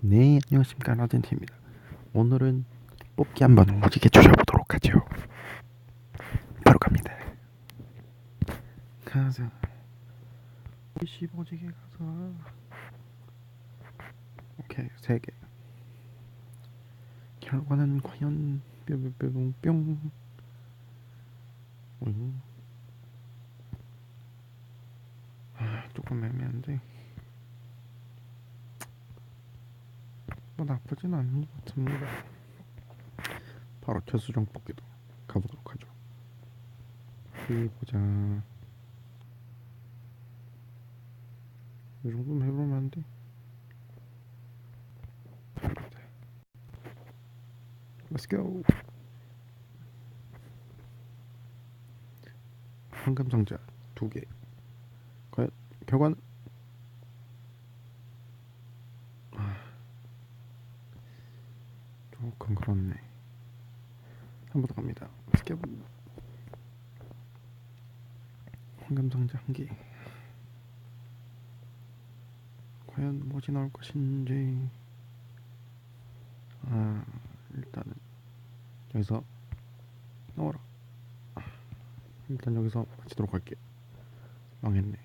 네, 안녕하십니까 라덴티입니다. 오늘은 뽑기 한번 오지게 조져보도록 하죠. 바로 갑니다. 가자. 오지게 가자. 오케이, 세 개. 결과는 과연 뿅뿅뿅뿅. 음. 아, 조금 애매한데. 뭐 나쁘진 않은 것 같습니다. 바로 최수정 뽑기도 가보도록 하죠. 어디 보자. 이 정도면 해보면 안 돼? Let's go. 황금 상자 두 개. 과연 결과는 조금 그렇네. 한 번 더 갑니다. 스케브 황금 상자 한 개. 과연 뭐지 나올 것인지. 아 일단은 여기서 나와라. 아, 일단 여기서 마치도록 할게요. 망했네.